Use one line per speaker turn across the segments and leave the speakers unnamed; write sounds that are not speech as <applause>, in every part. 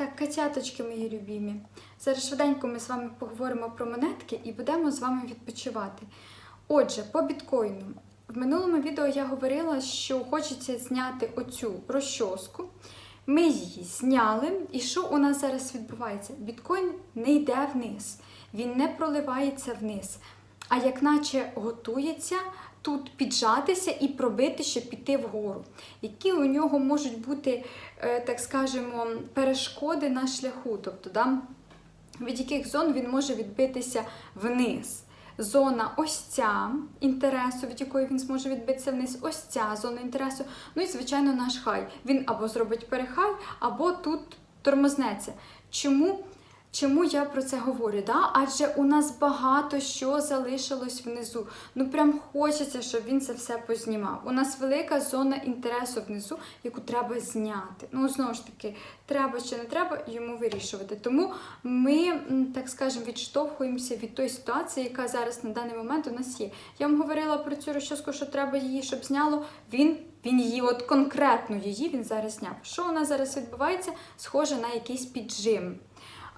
Так, котяточки мої любімі. Зараз швиденько ми з вами поговоримо про монетки і будемо з вами відпочивати. Отже, по біткоїну. В минулому відео я говорила, що хочеться зняти оцю розчоску. Ми її зняли. І що у нас зараз відбувається? Біткоін не йде вниз, він не проливається вниз, а як наче готується тут піджатися і пробити, щоб піти вгору. Які у нього можуть бути, е, так скажемо, перешкоди на шляху, тобто, да, від яких зон він може відбитися вниз. Зона ось ця інтересу, від якої він зможе відбитися вниз, ось ця зона інтересу. Ну і, звичайно, наш хай. Він або зробить перехай, або тут тормознеться. Чому? Чому я про це говорю? Да? Адже у нас багато що залишилось внизу. Ну прям хочеться, щоб він це все познімав. У нас велика зона інтересу внизу, яку треба зняти. Ну, знову ж таки, треба чи не треба йому вирішувати. Тому ми, так скажемо, відштовхуємося від тої ситуації, яка зараз на даний момент у нас є. Я вам говорила про цю розчоску, що треба її, щоб зняло. Він він її, от конкретно її, він зараз зняв. Що у нас зараз відбувається? Схоже на якийсь піджим.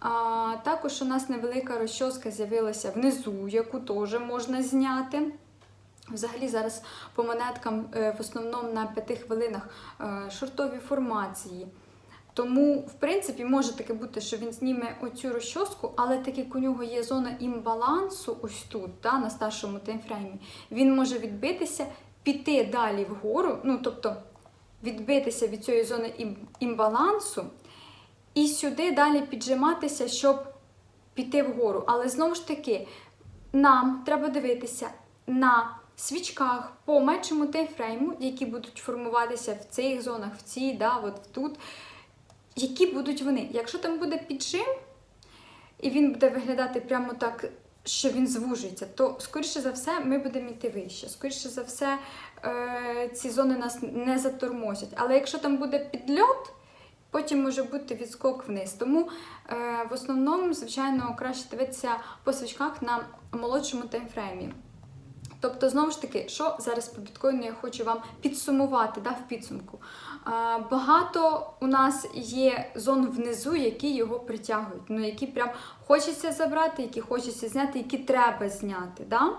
А, також у нас невелика розчоска з'явилася внизу, яку теж можна зняти. Взагалі зараз по монеткам е, в основному на п'яти хвилинах е, шортові формації. Тому, в принципі, може таке бути, що він зніме оцю розчоску, але так як у нього є зона імбалансу, ось тут, та, на старшому таймфреймі, він може відбитися, піти далі вгору, ну тобто відбитися від цієї зони імбалансу і сюди далі піджиматися, щоб піти вгору. Але знову ж таки, нам треба дивитися на свічках по меншому таймфрейму, які будуть формуватися в цих зонах, в цій, да, от тут. Які будуть вони? Якщо там буде піджим, і він буде виглядати прямо так, що він звужується, то, скоріше за все, ми будемо йти вище. Скоріше за все, е, ці зони нас не затормозять. Але якщо там буде підльот, потім може бути відскок вниз. Тому е, в основному, звичайно, краще дивитися по свічках на молодшому таймфреймі. Тобто, знову ж таки, що зараз по біткоїну я хочу вам підсумувати да, в підсумку. А, багато у нас є зон внизу, які його притягують, ну, які прям хочеться забрати, які хочеться зняти, які треба зняти. Да?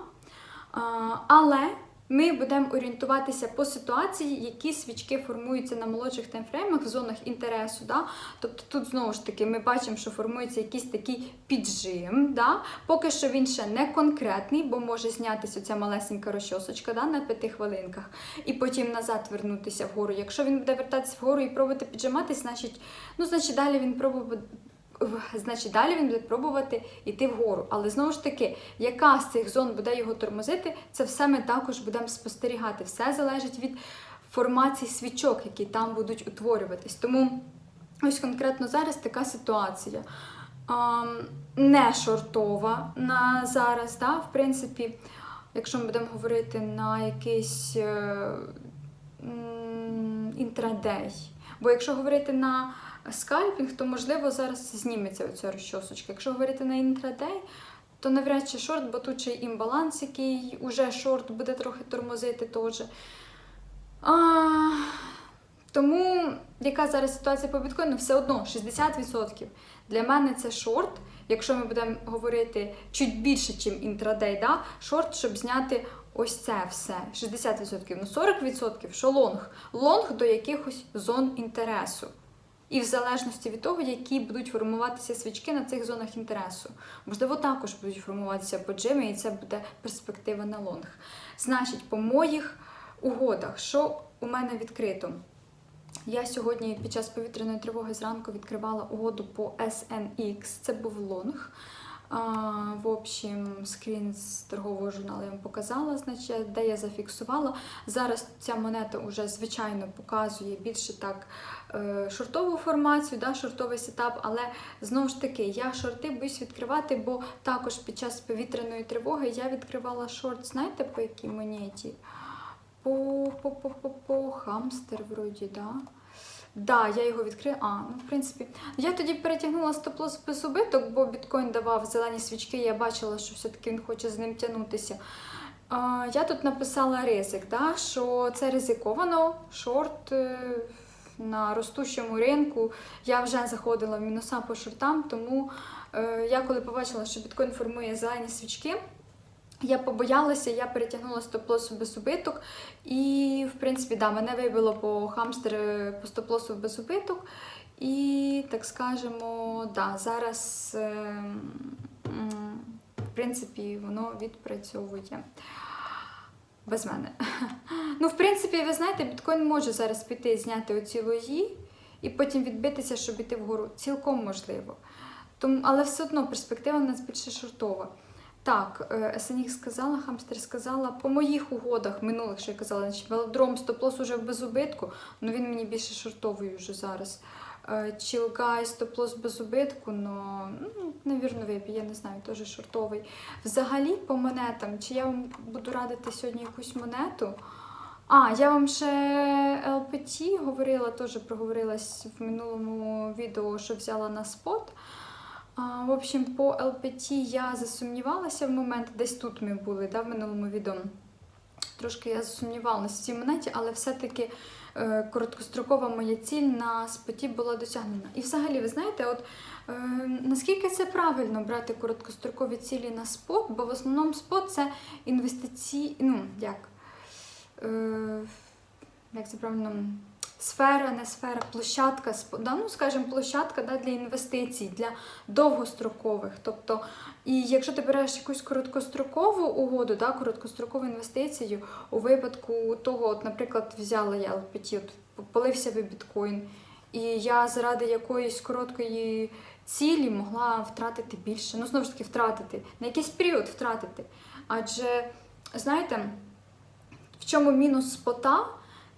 А, але ми будемо орієнтуватися по ситуації, які свічки формуються на молодших таймфреймах в зонах інтересу. Да? Тобто тут знову ж таки ми бачимо, що формується якийсь такий піджим. Да? Поки що він ще не конкретний, бо може знятися ця малесенька розчосочка да, на п'яти хвилинках, і потім назад вернутися вгору. Якщо він буде вертатися вгору і пробувати піджиматись, значить, ну, значить далі він пробує значить далі він буде пробувати йти вгору. Але знову ж таки, яка з цих зон буде його тормозити, це все ми також будемо спостерігати. Все залежить від формації свічок, які там будуть утворюватись. Тому ось конкретно зараз така ситуація. Не шортова на зараз, да? в принципі, якщо ми будемо говорити на якийсь е, інтрадей. Бо якщо говорити на скальпінг, то можливо зараз зніметься оця розчосочка. Якщо говорити на інтрадей, то навряд чи шорт, бо тут ще імбаланс, який уже шорт буде трохи тормозити теж. А, тому яка зараз ситуація по біткоїну? Все одно 60%. Для мене це шорт. Якщо ми будемо говорити чуть більше, ніж інтрадей, да? шорт, щоб зняти ось це все. 60%. Ну 40% що лонг. Лонг до якихось зон інтересу. І в залежності від того, які будуть формуватися свічки на цих зонах інтересу. Можливо, також будуть формуватися поджими, і це буде перспектива на лонг. Значить, по моїх угодах, що у мене відкрито? Я сьогодні під час повітряної тривоги зранку відкривала угоду по SNX, це був лонг. В общем, скрін з торгового журналу я вам показала, значить, де я зафіксувала. Зараз ця монета вже звичайно показує більше так е, шортову формацію, да, шортовий сетап, але знову ж таки, я шорти боюсь відкривати, бо також під час повітряної тривоги я відкривала шорт, знаєте, по якій монеті? По, по, по, по, по хамстер, вроді, да. Да, я його відкрила. А, ну в принципі, я тоді перетягнула стоп-лосс без убиток, бо біткоін давав зелені свічки, я бачила, що все-таки він хоче з ним тягнутися. Я тут написала ризик, да, що це ризиковано, шорт. е, на ростущому ринку. Я вже заходила в мінуса по шортам, тому е, я коли побачила, що біткоін формує зелені свічки. Я побоялася, я перетягнула стоп-лосу без убиток, і, в принципі, да, мене вибило по хамстер по стоп-лосу без убиток. І, так скажемо, да, зараз, е, в принципі, воно відпрацьовує без мене. <laughs> Ну, в принципі, ви знаєте, біткоін може зараз піти, зняти оці лої і потім відбитися, щоб іти вгору. Цілком можливо. Тому, але все одно перспектива у нас більше шортова. Так, е, сказала, Хамстер сказала, по моїх угодах минулих, що я казала, значить, велодром стоп-лос уже без убитку, але він мені більше шортовий вже зараз. Чілгай стоп-лос без убитку, но, ну, навірно, випій, я не знаю, теж шортовий. Взагалі, по монетам, чи я вам буду радити сьогодні якусь монету? А, я вам ще LPT говорила, теж проговорилась в минулому відео, що взяла на спот. А, в общем, по LPT я засумнівалася в момент, десь тут ми були, да, в минулому відео. Трошки я засумнівалася в цій монеті, але все-таки е, короткострокова моя ціль на споті була досягнена. І взагалі, ви знаєте, от е, наскільки це правильно брати короткострокові цілі на спот, бо в основному спот це інвестиції, ну, як, е, як це правильно, сфера, не сфера, площадка, да, ну, скажімо, площадка да, для інвестицій, для довгострокових. Тобто, і якщо ти береш якусь короткострокову угоду, да, короткострокову інвестицію, у випадку того, от, наприклад, взяла я LPT, от, полився би біткоін, і я заради якоїсь короткої цілі могла втратити більше. Ну, знову ж таки, втратити, на якийсь період втратити. Адже, знаєте, в чому мінус спота?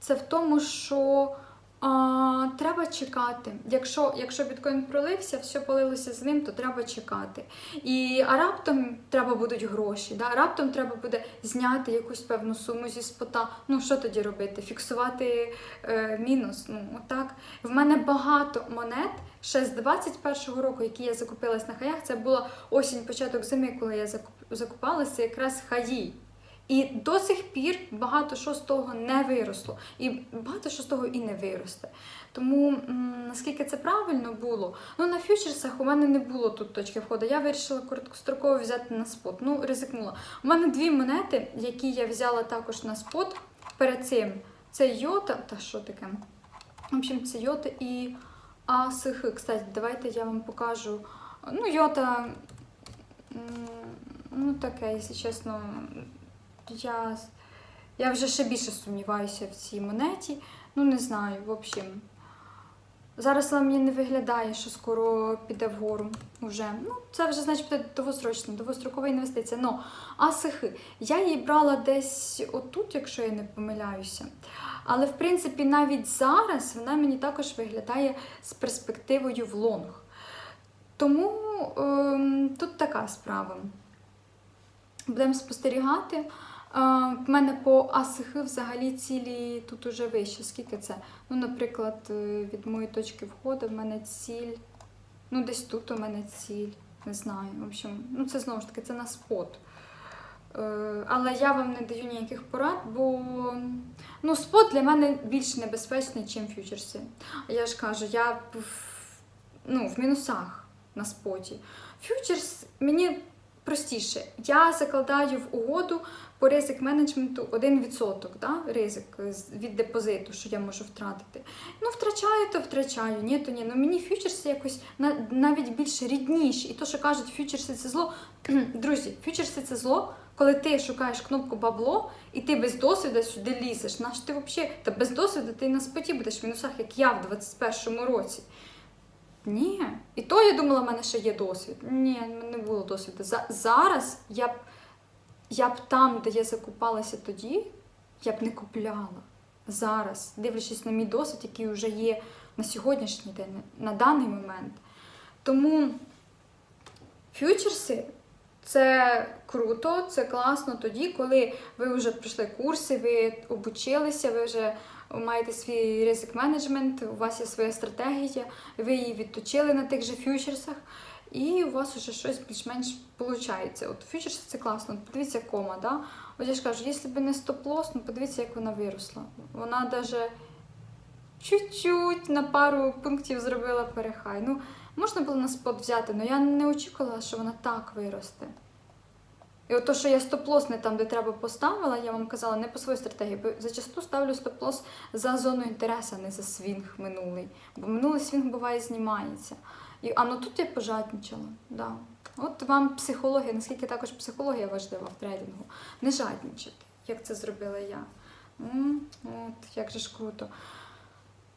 Це в тому, що а, треба чекати. Якщо, якщо біткоін пролився, все полилося з ним, то треба чекати. І, а раптом треба будуть гроші. Да? Раптом треба буде зняти якусь певну суму зі спота. Ну, що тоді робити? Фіксувати е, мінус. Ну, отак. В мене багато монет ще з 21-го року, які я закупилась на хаях. Це була осінь, початок зими, коли я закуп, закупалася, якраз хаї. І до сих пір багато що з того не виросло, і багато що з того і не виросте. Тому наскільки це правильно було, ну на фьючерсах у мене не було тут точки входу. Я вирішила короткостроково взяти на спот. Ну, ризикнула. У мене дві монети, які я взяла також на спот перед цим. Це Йота, та що таке? В общем, це Йота і АСХ. Кстати, давайте я вам покажу. Ну, Йота, ну таке, якщо чесно. Я, я вже ще більше сумніваюся в цій монеті. Ну, не знаю, в общем. Зараз вона мені не виглядає, що скоро піде вгору. Уже. Ну, це вже, значить, буде довгосрочна, довгострокова інвестиція. Ну, АСХ. Я її брала десь отут, якщо я не помиляюся. Але, в принципі, навіть зараз вона мені також виглядає з перспективою в лонг. Тому ем, тут така справа. Будемо спостерігати. В мене по АСХ взагалі цілі тут уже вище. Скільки це? Ну, наприклад, е, від моєї точки входу в мене ціль. Ну, десь тут у мене ціль. Не знаю. В общем, ну це знову ж таки це на спот. Е, Але я вам не даю ніяких порад, бо ну, спот для мене більш небезпечний, ніж фьючерси. Я ж кажу, я в, ну, в мінусах на споті. Фьючерс мені простіше. Я закладаю в угоду по ризик менеджменту 1% да? ризик з- від депозиту, що я можу втратити. Ну, втрачаю, то втрачаю, ні, то ні. Ну мені фьючерси якось на- навіть більш рідніші. І то, що кажуть, фьючерси це зло. <clears throat> Друзі, фьючерси це зло, коли ти шукаєш кнопку бабло, і ти без досвіду сюди лізеш. Наш ти взагалі та без досвіду ти на споті будеш в мінусах, як я в 21-му році. Ні. І то я думала, в мене ще є досвід. Ні, не було досвіду. За, зараз я б, я б там, де я закупалася тоді, я б не купляла. Зараз, дивлячись на мій досвід, який вже є на сьогоднішній день, на даний момент. Тому фьючерси це круто, це класно тоді, коли ви вже пройшли курси, ви обучилися, ви вже маєте свій ризик менеджмент, у вас є своя стратегія, ви її відточили на тих же фьючерсах, і у вас вже щось більш-менш виходить. От фьючерси це класно. Подивіться кома, да? От я ж кажу, якщо б не стоп-лос, ну подивіться, як вона виросла. Вона навіть чуть-чуть на пару пунктів зробила перехай. Ну, можна було на спот взяти, але я не очікувала, що вона так виросте. І от то, що я стоп-лос не там, де треба поставила, я вам казала, не по своїй стратегії, бо зачасту ставлю стоп-лос за зону інтересу, а не за свінг минулий. Бо минулий свінг буває знімається. І, а ну тут я пожадничала. Да. От вам психологія, наскільки також психологія важлива в трейдингу. Не жадничати, як це зробила я. М, От, як же ж круто.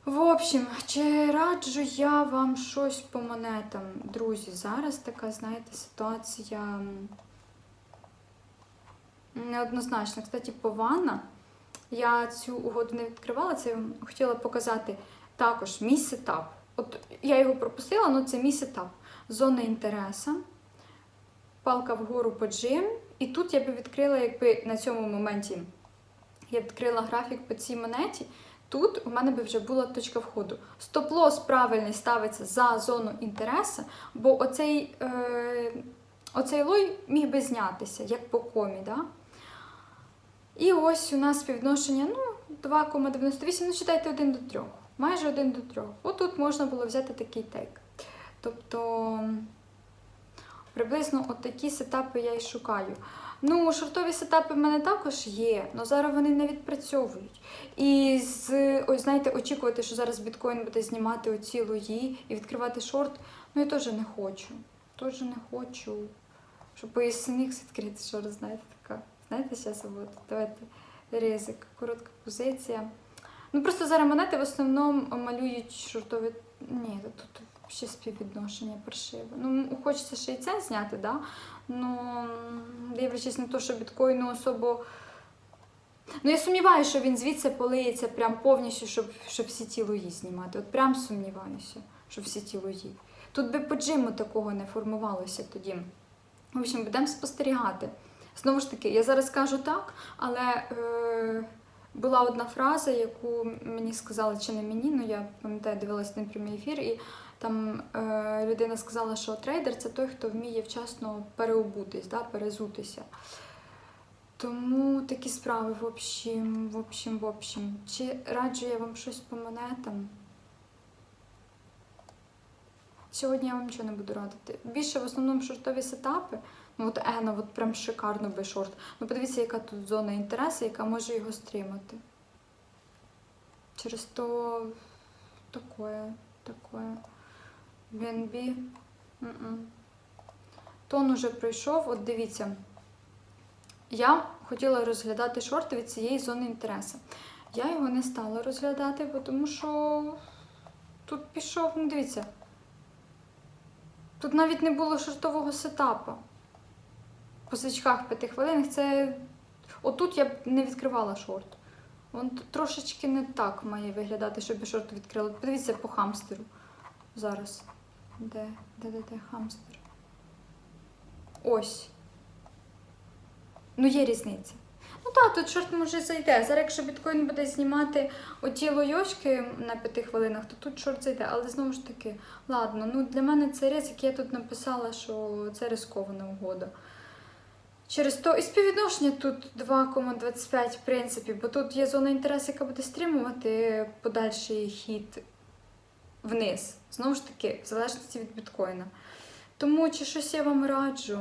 В общем, чи раджу я вам щось по монетам, друзі? Зараз така, знаєте, ситуація неоднозначна. Кстати, по Вана я цю угоду не відкривала, це я хотіла показати також мій сетап. От я його пропустила, але це мій сетап. Зона інтересу, палка вгору по джим. І тут я би відкрила, якби на цьому моменті я відкрила графік по цій монеті. Тут у мене би вже була точка входу. Стоп-лос правильний ставиться за зону інтересу, бо оцей, е, оцей лой міг би знятися, як по комі. Да? І ось у нас співвідношення ну, 2,98, ну читайте 1 до 3. Майже 1 до 3. Отут можна було взяти такий тейк. Тобто приблизно от такі сетапи я і шукаю. Ну, шортові сетапи в мене також є, але зараз вони не відпрацьовують. І з, ось знаєте, очікувати, що зараз біткоін буде знімати оці лої і відкривати шорт, ну я теж не хочу. Теж не хочу. Щоб по відкрити шорт, знаєте, така. Знаєте, зараз от, давайте ризик, коротка позиція. Ну просто зараз монети в основному малюють шортові. Ні, тут ще співвідношення паршиве. Ну, хочеться ще і це зняти, да? Ну, дивлячись на те, що біткоїну особо. Ну, я сумніваюся, що він звідси полиється прям повністю, щоб, щоб всі ті лої знімати. От прям сумніваюся, що всі ті лої. Тут би по джиму такого не формувалося тоді. В общем, будемо спостерігати. Знову ж таки, я зараз кажу так, але е, була одна фраза, яку мені сказали, чи не мені, ну я пам'ятаю, дивилася один прямий ефір, і там е, людина сказала, що трейдер це той, хто вміє вчасно переобутись, да, перезутися. Тому такі справи, в общем, в общем, в общем. Чи раджу я вам щось по монетам? Сьогодні я вам нічого не буду радити. Більше в основному шортові сетапи. Ну от Ена, от прям шикарно би шорт. Ну подивіться, яка тут зона інтересу, яка може його стримати. Через то такое, такое. BNB. Тон уже пройшов. От дивіться. Я хотіла розглядати шорти від цієї зони інтересу. Я його не стала розглядати, тому що тут пішов, ну дивіться. Тут навіть не було шортового сетапу. По свічках п'яти хвилинах це. Отут я б не відкривала шорт. Вон трошечки не так має виглядати, щоб я шорт відкрила. Подивіться по хамстеру зараз. Де, де, де, де хамстер? Ось. Ну, є різниця. Ну так, тут шорт може зайде. Зараз, якщо біткоін буде знімати оті лойочки на п'яти хвилинах, то тут шорт зайде. Але знову ж таки, ладно, ну для мене це ризик, я тут написала, що це рискована угода. Через то і співвідношення тут 2,25 в принципі, бо тут є зона інтересу, яка буде стримувати подальший хід вниз. Знову ж таки, в залежності від біткоїна. Тому чи щось я вам раджу?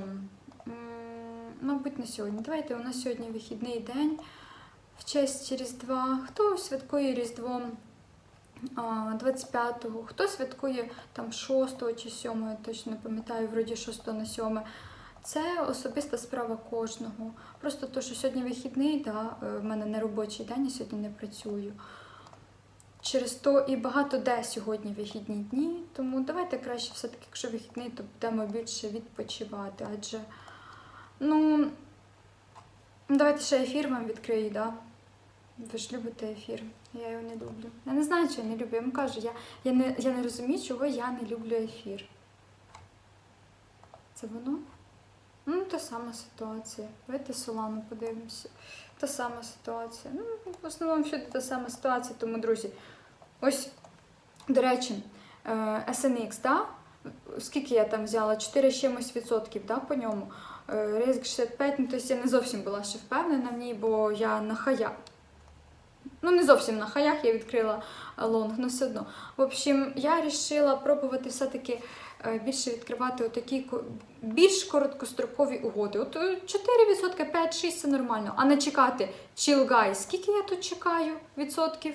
Мабуть, на сьогодні. Давайте у нас сьогодні вихідний день в честь Різдва. Хто святкує Різдво 25-го, хто святкує там 6 чи 7, я точно не пам'ятаю, вроді 6 на 7. Це особиста справа кожного. Просто то, що сьогодні вихідний, да, е, в мене не робочий день, я сьогодні не працюю. Через то і багато де сьогодні вихідні дні. Тому давайте краще все-таки, якщо вихідний, то будемо більше відпочивати. Адже, ну, давайте ще ефір вам відкрию, да? Ви ж любите ефір. Я його не люблю. Я не знаю, чи я не люблю. Я вам кажу, я, я, не, я не розумію, чого я не люблю ефір. Це воно? Ну, та сама ситуація. Давайте Солану подивимося. Та сама ситуація. Ну, в основному всюди та сама ситуація, тому, друзі, ось, до речі, е, SNX, да? скільки я там взяла? 4 з чимось відсотків да, по ньому. Е, Ризик 65, ну, тобто я не зовсім була ще впевнена в ній, бо я на хая. Ну, не зовсім на хаях я відкрила е, лонг, але все одно. В общем, я вирішила пробувати все-таки більше відкривати отакі більш короткострокові угоди. От е, 4%, 5-6 це нормально. А не чекати guys. Скільки я тут чекаю відсотків?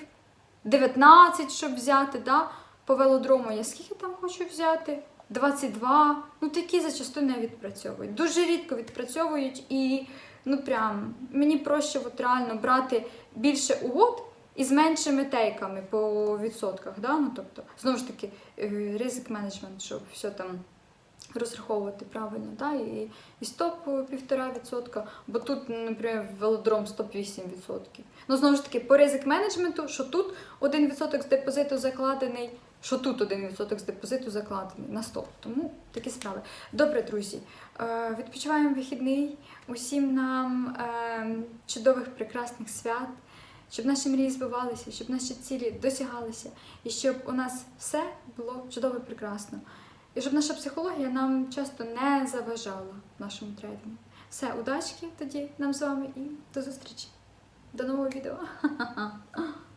19, щоб взяти, да? по велодрому я скільки там хочу взяти? 22. Ну такі зачасту не відпрацьовують. Дуже рідко відпрацьовують і ну прям мені проще от реально брати більше угод і з меншими тейками по відсотках. Да? Ну, тобто, знову ж таки, е, ризик менеджмент, щоб все там розраховувати правильно, да? і, і стоп 1,5%, бо тут, наприклад, велодром стоп 8%. Ну, знову ж таки, по ризик менеджменту, що тут 1% з депозиту закладений, що тут 1% з депозиту закладений на стоп. Тому такі справи. Добре, друзі, е, відпочиваємо вихідний. Усім нам е, чудових, прекрасних свят, щоб наші мрії збивалися, щоб наші цілі досягалися, і щоб у нас все було чудово і прекрасно. І щоб наша психологія нам часто не заважала в нашому трейдингу. Все, удачки тоді нам з вами і до зустрічі. До нового відео. <laughs>